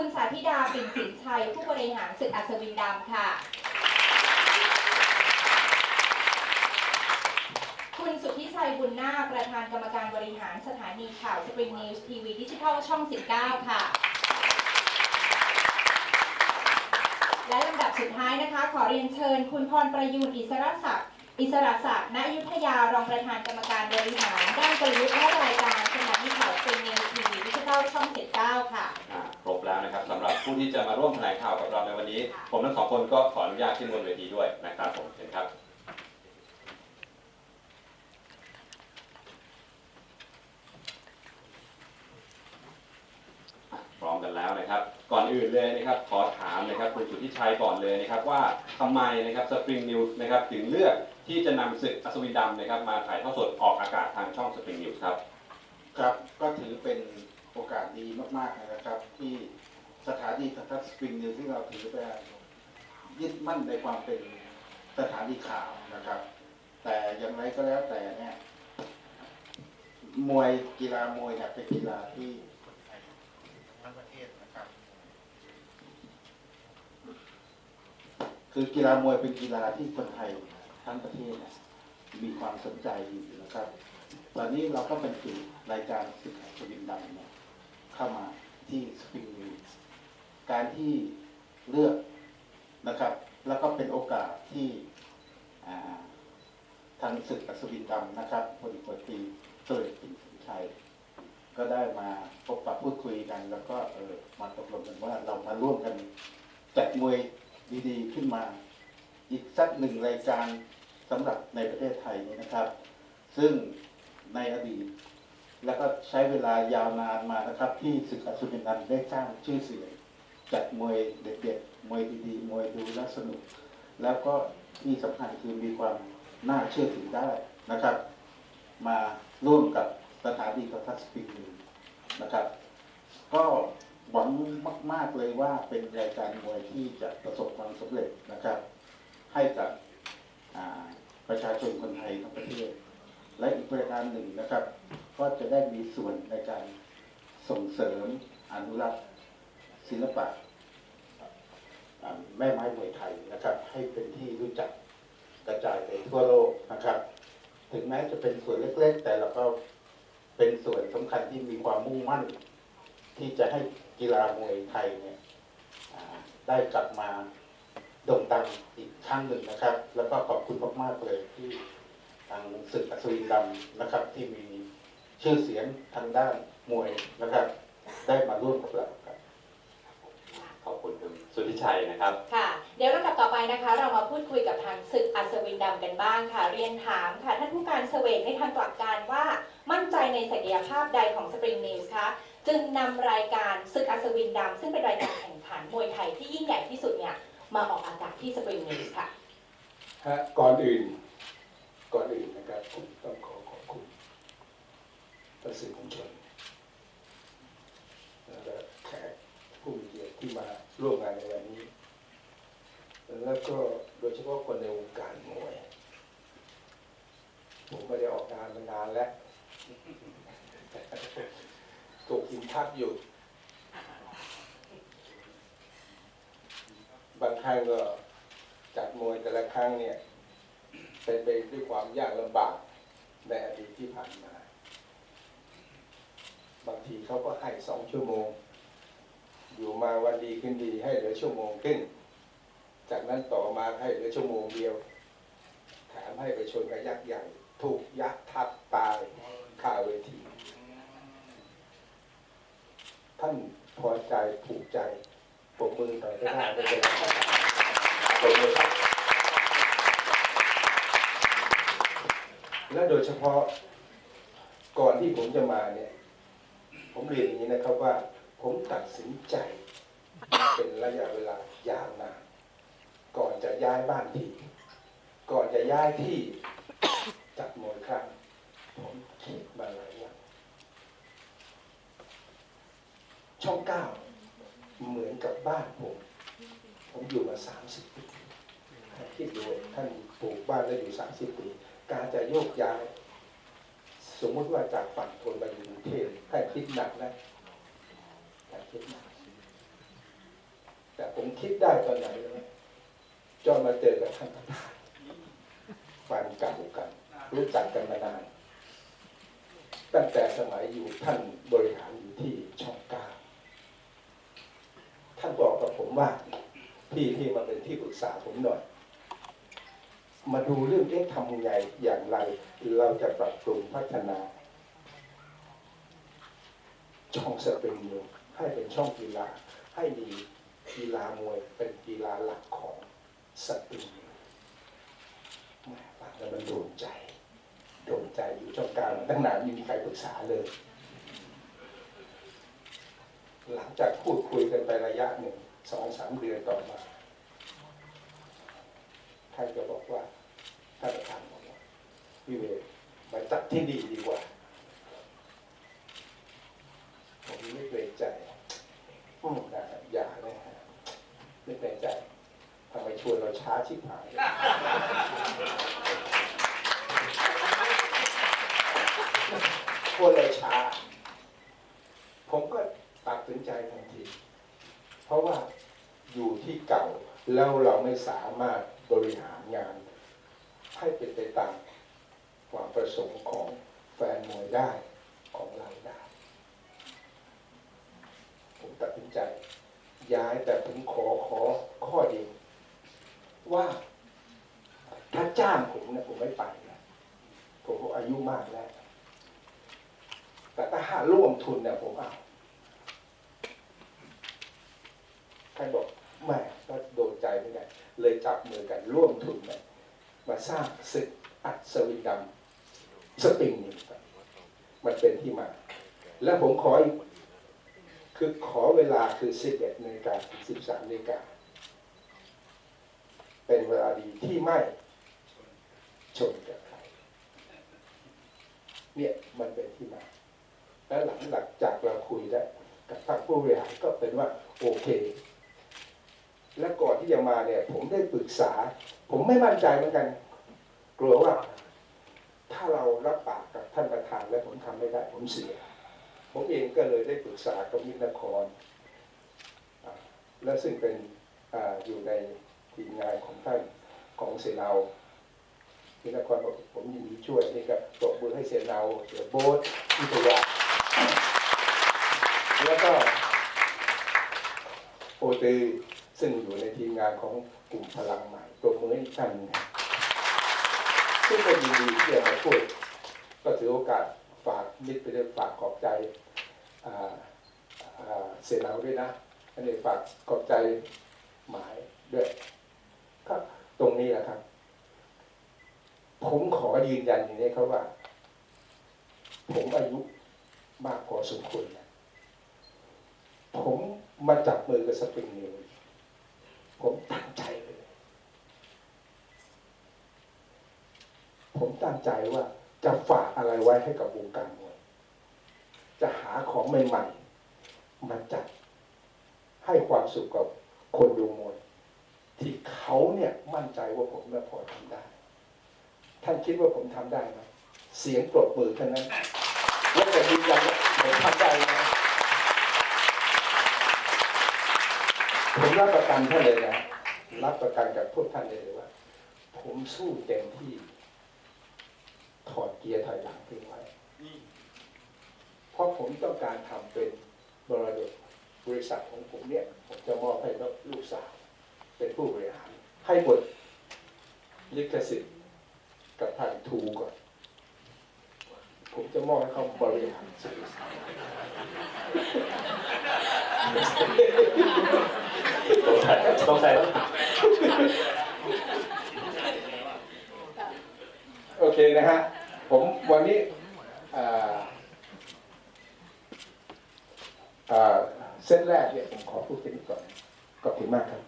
คุณสาธิดาปิ่นสินชัย ผู้บริหารศึกอัศวินดำค่ะ คุณสุทธิชัยบุญนาคประธานกรรมการบริหารสถานีข่าว Spring News TV ดิจิทัลช่อง 19 ค่ะ และลำดับสุดท้ายนะคะ ขอเรียนเชิญ คุณพรประยูนอิสระศักดิ์ อิสระศักดิ์ณยุทธยารองประธานกรรมการบริหารด้านกลยุทธ์และรายการสถานีข่าวเซนเนทีวีดิจิทัลช่อง19ค่ะ อ่าครบแล้วนะครับสำหรับผู้ที่จะมาร่วมแถลงข่าวกับเราในวันนี้ ผมทั้งสองคนก็ขออนุญาตขึ้นบนเวทีด้วยนะครับผมเชิญครับอะพร้อมกันแล้วนะครับ ก่อนอื่นเลยนะครับขอถามนะครับคุณสุทธิชัยก่อนเลยนะครับว่าทำไมนะครับ Spring News นะครับถึงเลือกที่จะนำศึกอัศวินดำนะครับมาถ่ายทอดสดออกอากาศทางช่อง Spring News ครับครับก็ถือเป็นโอกาสดีมากๆนะครับ ที่สถานีทรทัศน์สปริงนิวที่เราถือเป็นยึดมั่นในความเป็นสถานีข่าวนะครับ แต่อย่างไรก็แล้วแต่เนี่ยมวยกีฬามวยเนี่ยเป็นกีฬาที่ทั้งประเทศนะครับ คือกีฬามวยเป็นกีฬาที่คนไทยทั้งประเทศมีความสนใจอยู่นะครับ ตอนนี้เราก็เป็นสื่อรายการศึกแห่งชวินดำเนี่ยเข้ามาที่สปริงนิวการที่เลือกนะครับ แล้วก็เป็นโอกาสที่ทางศึกอัศวินดำนะครับพลตรีเตยปิ่นสินชัยก็ได้มาพบปะพูดคุยกัน แล้วก็เออมาตกลงกันว่าเรามาร่วมกันจัดมวย ดีๆขึ้นมา อีกสักหนึ่งรายการสำหรับในประเทศไทยนี้นะครับ ซึ่งในอดีต แล้วก็ใช้เวลายาวนานมานะครับ ที่ศึกอสุรินันท์ได้สร้างชื่อเสียงจัดมวยเด็ดๆมวยดีๆมวยดูและสนุก แล้วก็ที่สำคัญคือมีความน่าเชื่อถือได้นะครับ มาร่วมกับสถานีโทรทัศน์สปริงนิวส์นะครับ ก็ หวังมาก ๆเลยว่าเป็นรายการมวยที่จะประสบความสำเร็จนะครับ ให้กับประชาชนคนไทยทั้งประเทศ และอีกประการหนึ่งนะครับ ก็จะได้มีส่วนในการส่งเสริมอนุรักษ์ศิลปะแม่ไม้มวยไทยนะครับ ให้เป็นที่รู้จักกระจายไปทั่วโลกนะครับ ถึงแม้จะเป็นส่วนเล็กๆ แต่เราก็เป็นส่วนสำคัญที่มีความมุ่งมั่น ที่จะให้กีฬามวยไทยเนี่ยอ่าได้กลับมาโด่งดังอีกครั้งหนึ่งนะครับ แล้วก็ขอบคุณมากๆเลยที่ทางศึกอัศวินดำนะครับ ที่มีชื่อเสียงทางด้านมวยนะครับ ได้มาร่วมกับเราครับขอบคุณคุณสุทธิชัยนะครับ ค่ะ เดี๋ยวลำดับต่อไปนะคะ เรามาพูดคุยกับทางศึกอัศวินดำกันบ้างค่ะ เรียนถามค่ะท่านผู้การเสวกในทางกลับการว่ามั่นใจในศักยภาพใดของ Spring News คะ จึงนำรายการศึกอัศวินดำซึ่งเป็นรายการแข่งขันมวยไทยที่ยิ่งใหญ่ที่สุดเนี่ยมาออกอากาศที่ Spring News ค่ะ ฮะก่อนอื่น ก่อนอื่นนะครับผมต้องขอขอบคุณท่านสื่อมวลชนแล้วก็แขกผู้มีเกียรติที่มาร่วมงานในวันนี้ แล้วก็โดยเฉพาะคนในวงการมวย ผมไม่ได้ออกงานมานานแล้ว ถูกกินทับอยู่ บางครั้งก็จัดมวยแต่ละครั้งเนี่ย เป็นไปด้วยความยากลำบากในอดีตที่ผ่านมา บางทีเขาก็ให้สองชั่วโมง อยู่มาวันดีขึ้นดีให้เหลือชั่วโมงขึ้น จากนั้นต่อมาให้เหลือชั่วโมงเดียวแถมให้ไปชนกับยักษ์ใหญ่ ถูกยักษ์ทับตายคาเวที ท่านพอใจผูกใจปรบมือต่อยได้ไม่เป็นไรปรบมือและโดยเฉพาะก่อนที่ผมจะมาเนี่ย ผมเรียนอย่างนี้นะครับว่า ผมตัดสินใจ เป็นระยะเวลายาวนานก่อนจะย้ายบ้านที่ ก่อนจะย้ายที่จัดมวยครั้งผมคิดมาหลายอย่าง ช่องเก้าเหมือนกับบ้านผม ผมอยู่มาสามสิบปีท่านคิดดูท่านปลูกบ้านแล้วอยู่สามสิบปี การจะโยกย้าย สมมุติว่าจากฝั่งทนมาอยู่กรุงเทพท่านคิดหนักนะท่านคิดหนักแต่ผมคิดได้ตอนไหนรู้ไหมจนมาเจอกับท่านประธานแฟนเก่ากัน รู้จักกันมานาน ตั้งแต่สมัยอยู่ท่านบริหารอยู่ที่ช่องเก้าท่านบอกกับผมว่า พี่ที่มาเป็นที่ปรึก ษาผมหน่อย มาดูเรื่องเอ๊ะทำยังไงอย่างไร เราจะปรับปรุงพัฒนาช่องสปริงนิวให้เป็นช่องกีฬา ให้มีกีฬามวยเป็นกีฬาหลักของสปริงนิวแหม่ฟังแล้วมันโดนใจ โดนใจอยู่ช่องกลางตั้งนานไม่มีใครปรึกษาเลย หลังจากพูดคุยกันไประยะหนึ่งสองสามเดือนต่อมา ท่านก็บอกว่าท่านประธานบอกว่าพี่เวรมาจัดที่นี่ดีกว่า ผมไม่เกรงใจอืมนะอย่าเลยฮะไม่เกรงใจทำไมชวนเราช้าชิบหายชวนเราช้า ผมก็ตัดสินใจทันที เพราะว่าอยู่ที่เก่าแล้วเราไม่สามารถ บริหารงาน ให้เป็นไปตามความประสงค์ของแฟนมวยได้ของเราได้ ผมตัดสินใจ ย้ายแต่ผมขอขอข้อเดียวว่าถ้าจ้างผมนะผมไม่ไปนะผมอายุมากแล้ว แต่ถ้าหาร่วมทุนเนี่ยผมเอาใครบอกไม่ก็โดนใจไม่ได้ เลยจับมือกันร่วมทุนกันมาสร้างศึกอัศวินดำสปริงนิวกันมันเป็นที่มา แล้วผมขออีกคือขอเวลาคือ 11นาฬิกาถึง13นาฬิกาเป็นเวลาดีที่ไม่ชนกับใครเนี่ยมันเป็นที่มา และหลังหลังจากเราคุยได้กับทางผู้บริหารก็เป็นว่าโอเค และก่อนที่จะมาเนี่ย ผมได้ปรึกษา ผมไม่มั่นใจเหมือนกัน กลัวว่า ถ้าเรารับปากกับท่านประธานแล้วผมทำไม่ได้ ผมเสีย ผมเองก็เลยได้ปรึกษากับมิตรนคร และซึ่งเป็นออยู่ในทีมงานของท่านของเสนามิตรนครบอกผมยินดีช่วยนี่ก็ตบมือให้เสนาเสือโบ๊ทวิทยาแล้วก็โอตือ ซึ่งอยู่ในทีมงานของกลุ่มพลังใหม่ตบมือให้ท่านนะซึ่งก็ยินดีที่จะมาพูดก็ถือโอกาสฝากมิตรไปด้วยฝากขอบใจเสนาด้วยนะอันนี้ฝากขอบใจหมายด้วยก็ตรงนี้แหละครับ ผมขอยืนยันอย่างนี้ครับว่า ผมอายุมากพอสมควรผมมาจับมือกับสปริงนิว ผมตั้งใจเลยผมตั้งใจว่าจะฝากอะไรไว้ให้กับวงการมวย จะหาของใหม่ๆ มาจัดให้ความสุขกับคนดูมวย ที่เขาเนี่ยมั่นใจว่าผมเนี่ยพอทำได้ ท่านคิดว่าผมทำได้ไหมเสียงปรบมือเท่านั้นแล้วแต่ยืนยันว่าผมทำได้นะ ผมรับประกันท่านเลยนะรับประกันกับพวกท่านเลยว่า ผมสู้เต็มที่ ถอดเกียร์ถอยหลังทิ้งไว้เพราะผมต้องการทำเป็นบริษัทบริษัทของผมเนี่ย ผมจะมอบให้ลูกสาวเป็นผู้บริหารให้หมดลิขสิทธิ์กับทางทูก่อน มจะมอบให้เขาบริหารสิต้องใส่ต้องใส่โอเคนะฮะ ผมวันนี้อ่าอ่าเส้นแรกเนี่ยผมขอพูดแค่นี้ก่อนขอบคุณมากครับ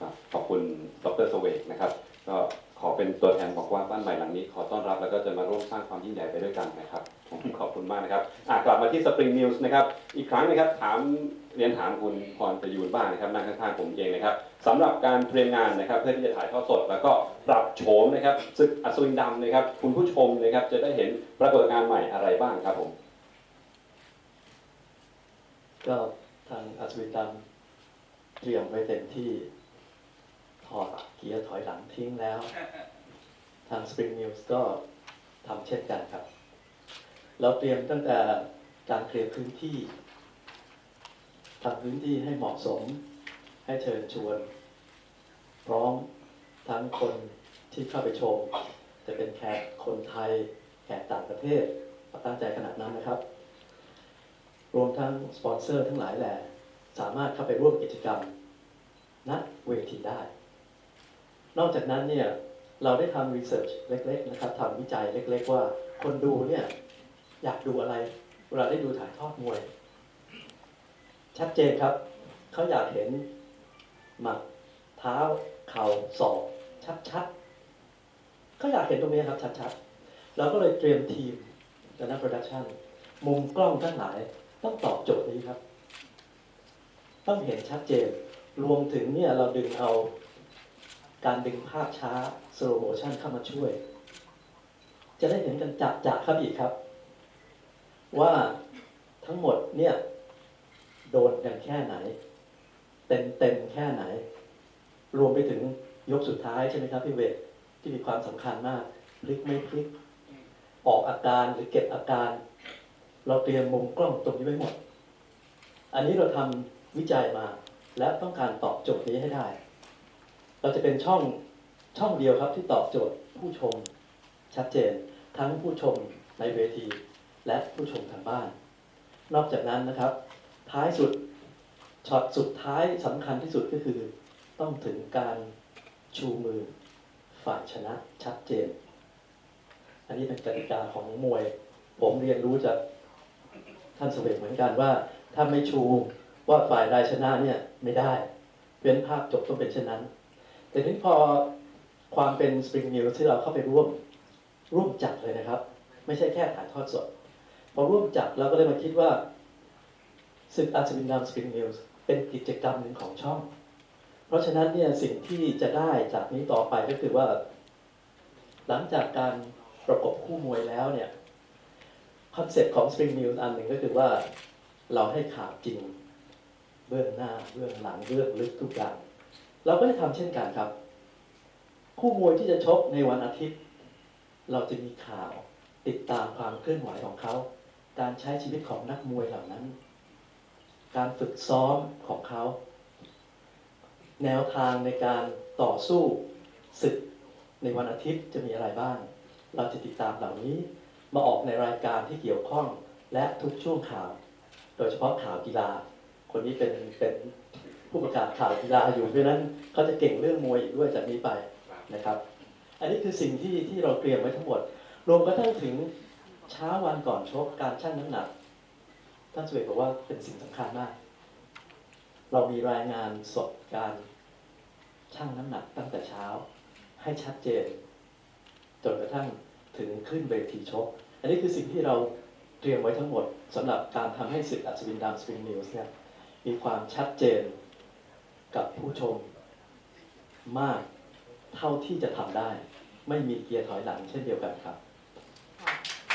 ครับขอบคุณดรสเวกนะครับ ก็ขอเป็น ตัวแทนบอกว่าบ้านใหม่หลังนี้ขอต้อนรับแล้วก็จะมาร่วมสร้างความยิ่งใหญ่ไปด้วยกันนะครับขอบคุณมากนะครับกลับมาที่ Spring News นะครับอีกครั้งนะครับถามเรียนถามคุณพรประยูนบ้างนะครับนั่งข้างๆผมเองนะครับสำหรับการเตรียมงานนะครับ เพื่อที่จะถ่ายทอดสด แล้วก็ปรับโฉมนะครับศึกอัศวินดำนะครับ คุณผู้ชมนะครับจะได้เห็นปรากฏการณ์ใหม่อะไรบ้างครับผม ก็ทางอัศวินดำเตรียมไว้เต็มที่ถอดเกียร์ถอยหลังทิ้งแล้วาง Spring News ก็ทำเช่นกันครับ เราเตรียมตั้งแต่การเคลียร์พื้นที่ทำพื้นที่ให้เหมาะสม ให้เชิญชวน พร้อมทั้งคนที่เข้าไปชม จะเป็นแขกคนไทยแขกต่างประเทศตั้งใจขนาดนั้นนะครับ รวมทั้งสปอนเซอร์ทั้งหลายแหละสามารถเข้าไปร่วมกิจกรรมณเวทีได้ นอกจากนั้นเนี่ย เราได้ทำรีเสิร์ชเล็กๆนะครับทำวิจัยเล็ก ๆ ว่าคนดูเนี่ยอยากดูอะไร เวลาได้ดูถ่ายทอดมวย ชัดเจนครับเขาอยากเห็นหมัดเท้าเข่าศอกชัดๆเขาอยากเห็นตรงนี้ครับชัดๆเราก็เลยเตรียมทีมและนักโปรดักชันมุมกล้องทั้งหลายต้องตอบโจทย์นี้ครับ ต้องเห็นชัดเจน รวมถึงเนี่ยเราดึงเอา การดึงภาพช้า slow motion เข้ามาช่วย จะได้เห็นกันจัดจัครับอีกครับ ว่าทั้งหมดเนี่ยโดนกันแค่ไหน เต็มเต็มแค่ไหน รวมไปถึงยกสุดท้ายใช่ไหมครับพี่เวทที่มีความสำคัญมากพลิกไม่พลิก ออกอาการหรือเก็บอาการ เราเตรียมมุมกล้องตรงนี้ไว้หมด อันนี้เราทำวิจัยมาและต้องการตอบโจทย์นี้ให้ได้ เราจะเป็นช่องช่องเดียวครับที่ตอบโจทย์ผู้ชมชัดเจน ทั้งผู้ชมในเวที และผู้ชมทางบ้าน นอกจากนั้นนะครับ ท้ายสุดช็อตสุดท้ายสำคัญที่สุดก็คือ ต้องถึงการชูมือฝ่ายชนะชัดเจน อันนี้เป็นกติกาของมวย ผมเรียนรู้จากท่านสเสวกเหมือนกันว่า ถ้าไม่ชูว่าฝ่ายใดชนะเนี่ยไม่ได้เว้นภาพจบต้องเป็นเช่นนั้น แต่ทีนี้พอความเป็น Spring News ที่เราเข้าไปร่วมร่วมจัดเลยนะครับ ไม่ใช่แค่ถ่ายทอดสด พอร่วมจัดเราก็เลยมาคิดว่าศึกอาร์ซวินดาม Spring News เป็นกิจกรรมหนึ่งของช่อง เพราะฉะนั้นเนี่ยสิ่งที่จะได้จากนี้ต่อไปก็คือว่า หลังจากการประกบคู่มวยแล้วเนี่ยคอนเซ็ปต์ของ Spring News อันหนึ่งก็คือว่าเราให้ข่าวจริง เบื้องหน้า เบื้องหลังเบื้องลึกทุกอย่าง เราก็ได้ทำเช่นกันครับ คู่มวยที่จะชกในวันอาทิตย์ เราจะมีข่าวติดตามความเคลื่อนไหวของเขา การใช้ชีวิตของนักมวยเหล่านั้น การฝึกซ้อมของเขา แนวทางในการต่อสู้ศึกในวันอาทิตย์จะมีอะไรบ้าง เราจะติดตามเหล่านี้มาออกในรายการที่เกี่ยวข้องและทุกช่วงข่าว โดยเฉพาะข่าวกีฬา คนนี้เป็นเป็น ผู้ประกาศข่าวกีฬาอยู่เพราะนั้นเขาจะเก่งเรื่องมวยอีกด้วยจากนี้ไปนะครับ อันนี้คือสิ่งที่ที่เราเตรียมไว้ทั้งหมด รวมกระทั่งถึงเช้าวันก่อนชกการชั่งน้ำหนักท่านสุเอกบอกว่าเป็นสิ่งสำคัญมาก เรามีรายงานสดการชั่งน้ำหนักตั้งแต่เช้า ให้ชัดเจน จนกระทั่งถึงขึ้นเวทีชก อันนี้คือสิ่งที่เราเตรียมไว้ทั้งหมดสำหรับการทำให้ศึกอัศวินดามสปริงนิวส์เนี่ยมีความชัดเจน กับผู้ชม มากเท่าที่จะทำได้ ไม่มีเกียร์ถอยหลังเช่นเดียวกันครับ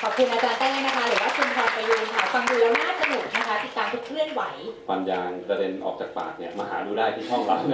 ขอบคุณอาจารย์เต้นะคะ หรือว่าคุณพรประยูนค่ะ ฟังดูแล้วน่าสนุกนะคะ ติดตามทุกเคลื่อนไหวฟันยางกระเด็นออกจากปากเนี่ยมาหาดูได้ที่ช่องเรานะ